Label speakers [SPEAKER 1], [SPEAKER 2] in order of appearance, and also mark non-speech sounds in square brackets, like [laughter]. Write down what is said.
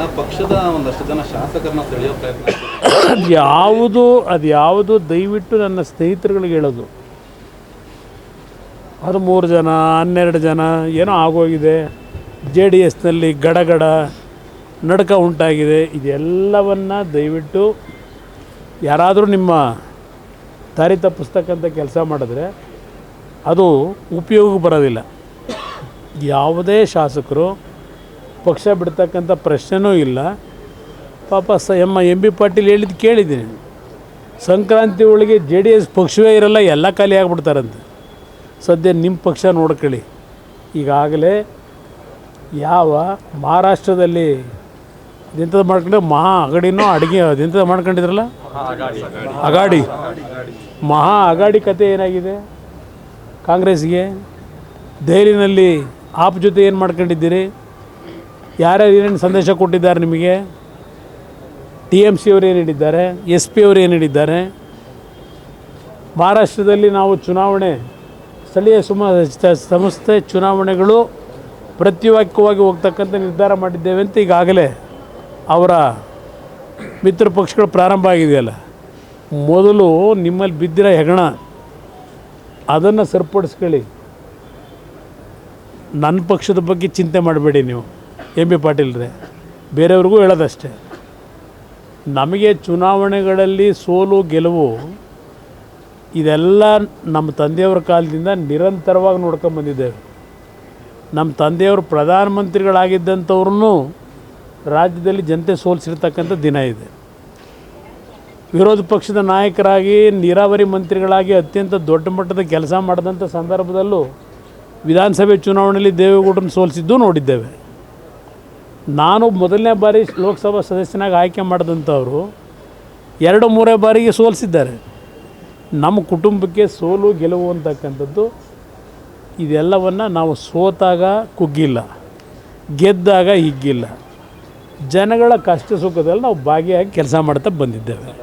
[SPEAKER 1] ಪಕ್ಷದ ಒಂದಷ್ಟು ಜನ ಪ್ರಯತ್ನ
[SPEAKER 2] ಅದು [coughs] ಯಾವುದು ಅದು ಯಾವುದು ದಯವಿಟ್ಟು ನನ್ನ ಸ್ನೇಹಿತರುಗಳಿಗೆ ಹೇಳೋದು. ಅದು ಮೂರು ಜನ, ಹನ್ನೆರಡು ಜನ, ಏನೋ ಆಗೋಗಿದೆ. ಜೆ ಡಿ ಎಸ್ನಲ್ಲಿ ಗಡಗಡ, ನಡಕ ಉಂಟಾಗಿದೆ. ಇದೆಲ್ಲವನ್ನು ದಯವಿಟ್ಟು ಯಾರಾದರೂ ನಿಮ್ಮ ದಾರಿತ ಪುಸ್ತಕ ಅಂತ ಕೆಲಸ ಮಾಡಿದ್ರೆ ಅದು ಉಪಯೋಗಕ್ಕೆ ಬರೋದಿಲ್ಲ. ಯಾವುದೇ ಶಾಸಕರು ಪಕ್ಷ ಬಿಡ್ತಕ್ಕಂಥ ಪ್ರಶ್ನೆನೂ ಇಲ್ಲ. ಪಾಪ ಸ ಎಮ್ಮ ಎಂ, ಬಿ ಪಾಟೀಲ್ ಹೇಳಿದ್ದು ಕೇಳಿದ್ದೀನಿ. ಸಂಕ್ರಾಂತಿ ಒಳಗೆ ಜೆ ಡಿ ಎಸ್ ಪಕ್ಷವೇ ಇರಲ್ಲ, ಎಲ್ಲ ಖಾಲಿ ಆಗಿಬಿಡ್ತಾರಂತೆ. ಸದ್ಯ ನಿಮ್ಮ ಪಕ್ಷ ನೋಡ್ಕೊಳ್ಳಿ. ಈಗಾಗಲೇ ಯಾವ ಮಹಾರಾಷ್ಟ್ರದಲ್ಲಿ ಅದೆಂಥದ್ದು ಮಾಡ್ಕೊಂಡು ಮಹಾ ಅಗಡಿನೋ ಅಡುಗೆ ಅದೆಂಥದ್ದು ಮಾಡ್ಕೊಂಡಿದ್ರಲ್ಲ? ಅಗಾಡಿ. ಮಹಾ ಅಗಾಡಿ ಕತೆ ಏನಾಗಿದೆ? ಕಾಂಗ್ರೆಸ್ಗೆ ದೆಹಲಿನಲ್ಲಿ ಆಪ್ ಜೊತೆ ಏನು ಮಾಡ್ಕೊಂಡಿದ್ದೀರಿ? ಯಾರ್ಯಾರು ಏನೇನು ಸಂದೇಶ ಕೊಟ್ಟಿದ್ದಾರೆ ನಿಮಗೆ? ಟಿ ಎಂ ಸಿ ಅವರು ಏನು ಹೇಳಿದ್ದಾರೆ? ಎಸ್ ಪಿ ಅವರು ಏನು ಹೇಳಿದ್ದಾರೆ? ಮಹಾರಾಷ್ಟ್ರದಲ್ಲಿ ನಾವು ಚುನಾವಣೆ, ಸ್ಥಳೀಯ ಸುಮ, ಸಂಸ್ಥೆ ಚುನಾವಣೆಗಳು ಪ್ರತಿವಾಕ್ಯವಾಗಿ ಹೋಗ್ತಕ್ಕಂಥ ನಿರ್ಧಾರ ಮಾಡಿದ್ದೇವೆ ಅಂತ ಈಗಾಗಲೇ ಅವರ ಮಿತ್ರ ಪಕ್ಷಗಳು ಪ್ರಾರಂಭ ಆಗಿದೆಯಲ್ಲ. ಮೊದಲು ನಿಮ್ಮಲ್ಲಿ ಬಿದ್ದಿರೋ ಹೆಗಣ, ಅದನ್ನು ಸರಿಪಡಿಸ್ಕೊಳ್ಳಿ. ನನ್ನ ಪಕ್ಷದ ಬಗ್ಗೆ ಚಿಂತೆ ಮಾಡಬೇಡಿ ನೀವು. ಎಂ ಬಿ ಪಾಟೀಲ್ರೆ ಬೇರೆಯವ್ರಿಗೂ ಹೇಳೋದಷ್ಟೇ. ನಮಗೆ ಚುನಾವಣೆಗಳಲ್ಲಿ ಸೋಲು, ಗೆಲುವು ಇದೆಲ್ಲ ನಮ್ಮ ತಂದೆಯವ್ರ ಕಾಲದಿಂದ ನಿರಂತರವಾಗಿ ನೋಡ್ಕೊಂಬಂದಿದ್ದೇವೆ ನಮ್ಮ ತಂದೆಯವರು ಪ್ರಧಾನಮಂತ್ರಿಗಳಾಗಿದ್ದಂಥವ್ರೂ ರಾಜ್ಯದಲ್ಲಿ ಜನತೆ ಸೋಲಿಸಿರ್ತಕ್ಕಂಥ ದಿನ ಇದೆ. ವಿರೋಧ ಪಕ್ಷದ ನಾಯಕರಾಗಿ, ನೀರಾವರಿ ಮಂತ್ರಿಗಳಾಗಿ ಅತ್ಯಂತ ದೊಡ್ಡ ಮಟ್ಟದ ಕೆಲಸ ಮಾಡಿದಂಥ ಸಂದರ್ಭದಲ್ಲೂ ವಿಧಾನಸಭೆ ಚುನಾವಣೆಯಲ್ಲಿ ದೇವೇಗೌಡರನ್ನು ಸೋಲಿಸಿದ್ದು ನೋಡಿದ್ದೇವೆ. ನಾನು ಮೊದಲನೇ ಬಾರಿ ಲೋಕಸಭಾ ಸದಸ್ಯನಾಗಿ ಆಯ್ಕೆ ಮಾಡಿದಂಥವರು ಎರಡು ಮೂರೇ ಬಾರಿಗೆ ಸೋಲಿಸಿದ್ದಾರೆ. ನಮ್ಮ ಕುಟುಂಬಕ್ಕೆ ಸೋಲು, ಗೆಲುವು ಅಂತಕ್ಕಂಥದ್ದು ಇದೆಲ್ಲವನ್ನು ನಾವು ಸೋತಾಗ ಕುಗ್ಗಿಲ್ಲ, ಗೆದ್ದಾಗ ಹಿಗ್ಗಿಲ್ಲ. ಜನಗಳ ಕಷ್ಟ ಸುಖದಲ್ಲಿ ನಾವು ಭಾಗಿಯಾಗಿ ಕೆಲಸ ಮಾಡ್ತಾ ಬಂದಿದ್ದೇವೆ.